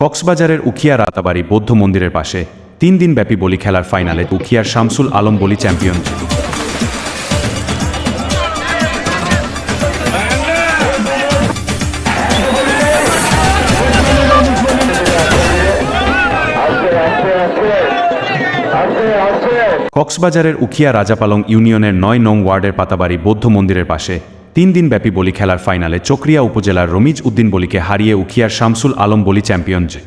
কক্সবাজারের উখিয়া রাতাবাড়ি বৌদ্ধ মন্দিরের পাশে তিন দিনব্যাপী বলি খেলার ফাইনালে উখিয়ার শামসুল আলম বলি চ্যাম্পিয়ন। কক্সবাজারের উখিয়া রাজাপালং ইউনিয়নের নয় নং ওয়ার্ডের পাতাবাড়ি বৌদ্ধ মন্দিরের পাশে তিন দিনব্যাপী বলি খেলার ফাইনালে চকরিয়া উপজেলার রমিজ উদ্দিন বলিকে হারিয়ে উখিয়ার শামসুল আলম বলি চ্যাম্পিয়ন যে।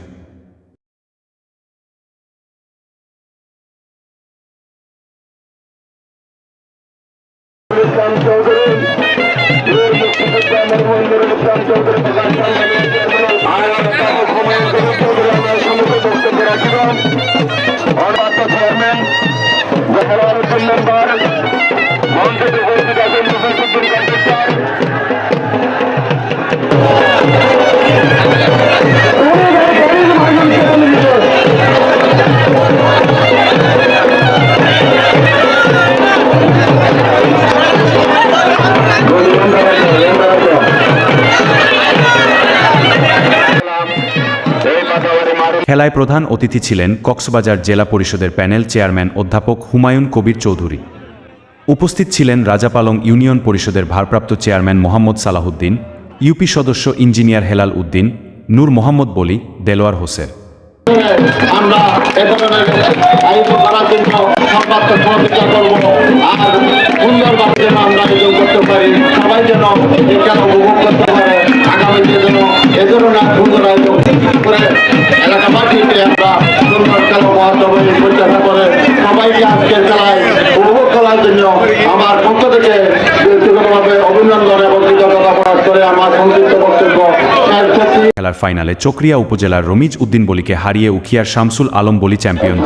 খেলায় প্রধান অতিথি ছিলেন কক্সবাজার জেলা পরিষদের প্যানেল চেয়ারম্যান অধ্যাপক হুমায়ুন কবির চৌধুরী। উপস্থিত ছিলেন রাজাপালং ইউনিয়ন পরিষদের ভারপ্রাপ্ত চেয়ারম্যান মোহাম্মদ সালাহুদ্দিন, ইউপি সদস্য ইঞ্জিনিয়ার হেলাল উদ্দিন, নূর মোহাম্মদ বলি, দেলোয়ার হোসেন। আমরা এলাকাবাসীকে আমরা সুন্দর খেলা মহোৎসব পরিচালনা করে সবাইকে আজকের খেলায় উপভোগ করার জন্য আমার পক্ষ থেকে ব্যক্তিগতভাবে অভিনন্দন এবং কৃতজ্ঞতা প্রকাশ করে আমার সংক্ষিপ্ত বক্তব্য। খেলার ফাইনালে চকরিয়া উপজেলার রমিজ উদ্দিন বলিকে হারিয়ে উখিয়ার শামসুল আলম বলি চ্যাম্পিয়ন।